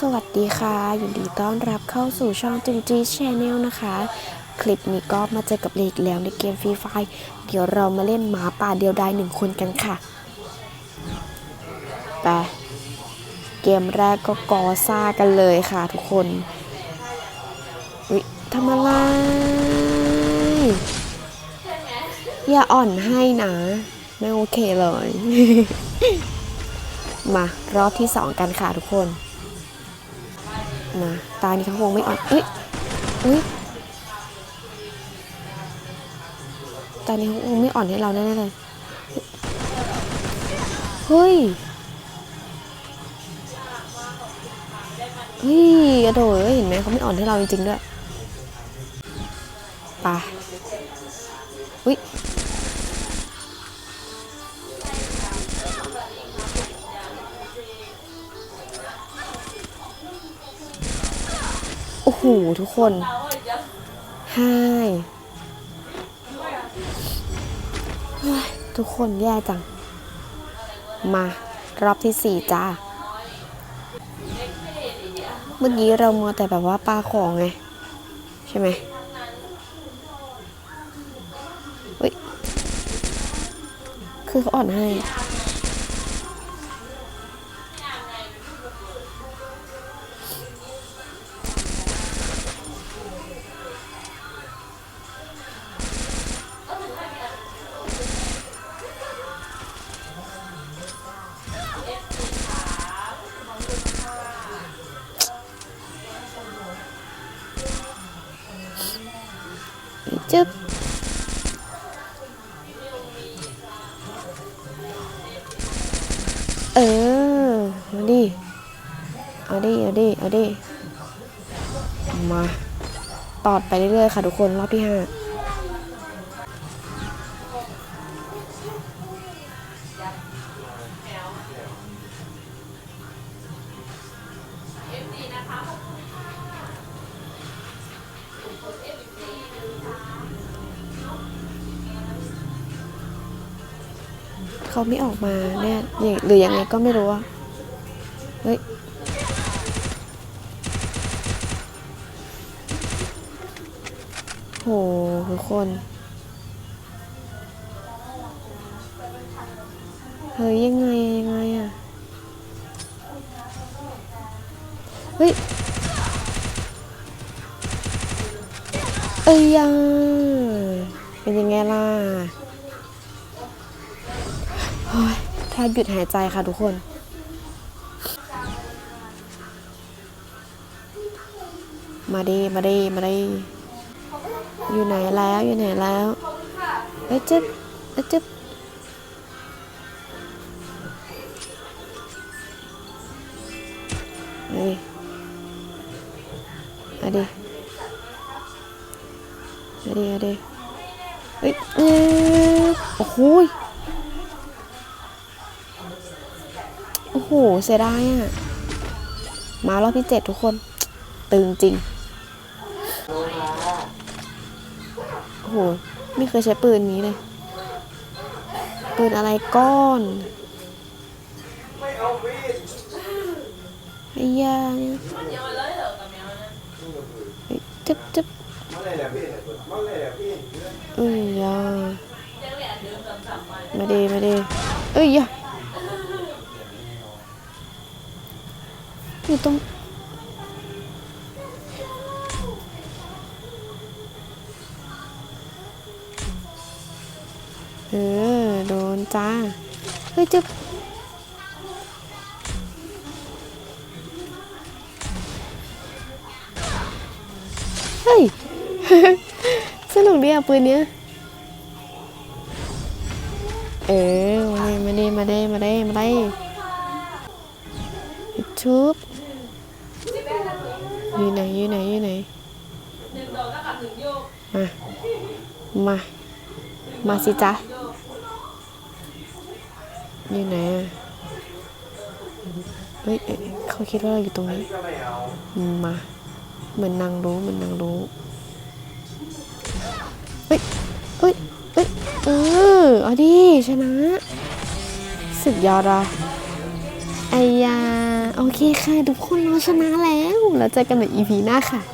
สวัสดีค่ะ ยินดีต้อนรับเข้าสู่ช่องจิมจีชแนลนะคะ คลิปนี้ก็มาเจอกับเลีกแล้วในเกมฟรีไฟเดี๋ยวเรามาเล่นหมาป่าเดียวดายหนึ่งคนกันค่ะไปเกมแรกก็กอซ่ากันเลยค่ะทุกคนวิทำอะไรอย่าอ่อนให้นะ ไม่โอเคเลย มารอบที่สองกันค่ะทุกคน มา ตานี้เขาคงไม่อ่อนเอ้ยอุ้ยตานี้เขาคงไม่อ่อนให้เราแน่ๆเลย เฮ้ย เฮ้ยกระโดดเอ้ยเห็นไหมเขาไม่อ่อนให้เราจริงๆด้วย ไปอุ้ย โอ้โห ทุกคนไฮเฮ้ยทุกคนแย่จัง มารอบที่สี่จ้า เมื่อกี้เรามัวแต่แบบว่าปลาของไง ใช่ไหมเฮ้ยคือเขาอ่อนให้ จึ๊บเออมาดิเอาดิเอาดิเอาดิมาตอดไปเรื่อยๆค่ะทุกคนรอบที่ห้า เขาไม่ออกมาเนี่ยหรือยังไงก็ไม่รู้อะเฮ้ยโหทุกคนเฮ้ยยังไงยังไงอะเฮ้ยเอ้ยยังเป็นยังไงล่ะ แทบหยุดหายใจค่ะทุกคนมาดีมาดีมาดีอยู่ไหนแล้วอยู่ไหนแล้วเอ้จึ๊บเอ้จึ๊บเฮ้ยเอาดิเอาดิเอาดิเฮ้ยเอ้ยโอ้โห เสียดายอะ มารอบที่เจ็ดทุกคน ตึงจริง โอ้โห ไม่เคยใช้ปืนนี้เลย ปืนอะไรก้อนไอ้ยาเนี่ยจึ๊บจึ๊บเอ้ยยาไมาดีไมาดีเอ้ยยา อยู่ตรงเออ โดนจ้า เฮ้ยจึ๊บเฮ้ย สนุกดีอะปืนเนี้ย เออมาเด้มาเด้มาเด้มาเด้ชุบ อยู่ไหนอยู่ไหนอยู่ไหนมา มา มาสิจ๊ะอยู่ไหนอะเฮ้ยเอ้ยเขาคิดว่าเราอยู่ตรงนี้ มา เหมือนนางรู้เหมือนนางรู้ เฮ้ยเฮ้ยเฮ้ยเออเอาดิชนะ สุดยอดอะไอ้ยา โอเคค่ะ ทุกคนเราชนะแล้ว แล้วเจอกันใน EP หน้าค่ะ